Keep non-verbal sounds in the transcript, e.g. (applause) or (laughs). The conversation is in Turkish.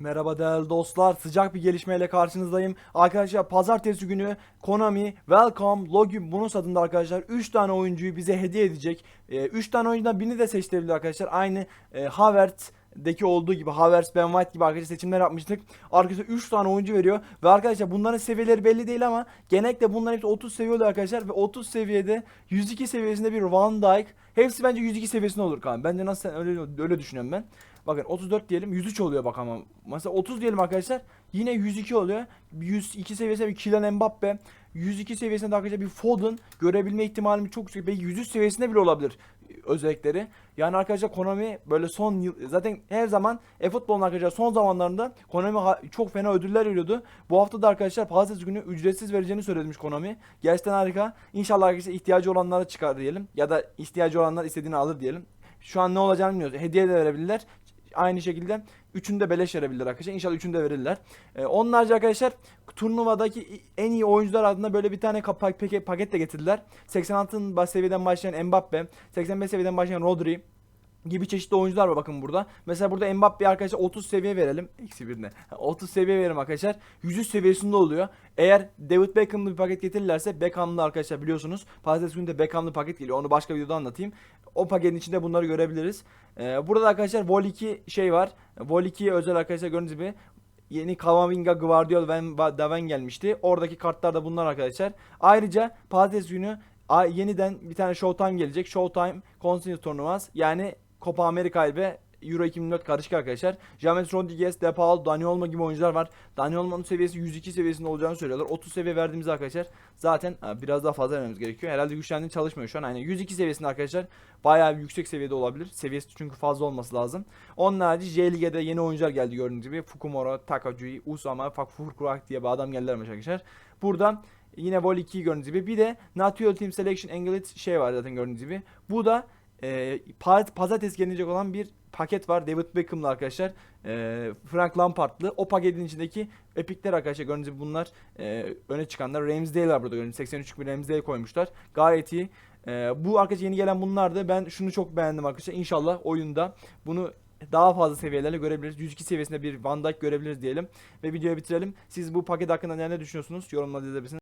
Merhaba değerli dostlar. Sıcak bir gelişmeyle karşınızdayım. Arkadaşlar pazartesi günü Konami, Welcome, Login bunun adında arkadaşlar 3 tane oyuncuyu bize hediye edecek. 3 tane oyuncudan birini de seçtirebilir arkadaşlar. Aynı e, Havertz'deki olduğu gibi Havertz, Ben White gibi arkadaşlar seçimler yapmıştık. Arkadaşlar 3 tane oyuncu veriyor. Ve arkadaşlar bunların seviyeleri belli değil ama genellikle bunların hepsi 30 seviye oluyor arkadaşlar. Ve 30 seviyede 102 seviyesinde bir Van Dijk. Hepsi bence 102 seviyesinde olur kanka. Bence nasıl öyle, öyle düşünüyorum ben. Bakın 34 diyelim 103 oluyor bak ama. Mesela 30 diyelim arkadaşlar. Yine 102 oluyor. 102 seviyesinde bir Kylian Mbappe. 102 seviyesinde de arkadaşlar bir Foden görebilme ihtimalimiz çok yüksek. Belki 103 seviyesinde bile olabilir özellikleri. Yani arkadaşlar Konami böyle son yıl zaten her zaman e-futbolun arkadaşlar son zamanlarında Konami çok fena ödüller veriyordu. Bu hafta da arkadaşlar pazartesi günü ücretsiz vereceğini söylemiş Konami. Gerçekten harika. İnşallah arkadaşlar ihtiyacı olanlara çıkar diyelim. Ya da ihtiyacı olanlar istediğini alır diyelim. Şu an ne olacağını bilmiyoruz. Hediye de verebilirler. Aynı şekilde üçünü de beleş verebilirler arkadaşlar. İnşallah üçünü de verirler. Onun harici arkadaşlar turnuvadaki en iyi oyuncular adına böyle bir tane kapa- pake- paket de getirdiler. 86 baş seviyeden başlayan Mbappe, 85 seviyeden başlayan Rodri gibi çeşitli oyuncular var bakın burada. Mesela burada Mbappe'ye arkadaşlar 30 seviye verelim. Eksi birine. 30 (laughs) seviye verelim arkadaşlar. 100 seviyesinde oluyor. Eğer David Beckham'lı bir paket getirirlerse Beckham'lı arkadaşlar biliyorsunuz. Pazartesi günü de Beckham'lı paket geliyor. Onu başka videoda anlatayım. O paketin içinde bunları görebiliriz. Ee, burada da arkadaşlar Vol 2 şey var. Vol 2'ye özel arkadaşlar gördüğünüz gibi yeni Kamavinga, Guardiola ve Daven gelmişti. Oradaki kartlar da bunlar arkadaşlar. Ayrıca pazartesi günü yeniden bir tane Showtime gelecek. Showtime Continental turnuvası. Yani Copa America ve Euro 2024 karışık arkadaşlar. James Rodriguez, De Paul, Dani Olmo gibi oyuncular var. Dani Olmo'nun seviyesi 102 seviyesinde olacağını söylüyorlar. 30 seviye verdiğimiz arkadaşlar zaten ha, biraz daha fazla vermemiz gerekiyor. Herhalde güçlendiğinde çalışmıyor şu an. Yani 102 seviyesinde arkadaşlar bayağı yüksek seviyede olabilir. Seviyesi çünkü fazla olması lazım. Onun harici J Lige'de yeni oyuncular geldi gördüğünüz gibi. Fukumura, Takajui, Usama, Fakfurkurak diye bir adam geldiler arkadaşlar. Burada Yine Vol 2'yi gördüğünüz gibi. Bir de Natural Team Selection Englet şey var zaten gördüğünüz gibi. Bu da e, pa- pazartesi gelecek olan bir paket var. David Beckham'lı arkadaşlar. E, Frank Lampard'lı. O paketin içindeki epikler arkadaşlar gördüğünüz bunlar e, öne çıkanlar. Ramsdale var burada gördüğünüz 83 bir Ramsdale koymuşlar. Gayet iyi. E, bu arkadaşlar yeni gelen bunlardı. Ben şunu çok beğendim arkadaşlar. İnşallah oyunda bunu daha fazla seviyelerle görebiliriz. 102 seviyesinde bir Van Dijk görebiliriz diyelim. Ve videoyu bitirelim. Siz bu paket hakkında ne düşünüyorsunuz? Yorumlarda yazabilirsiniz.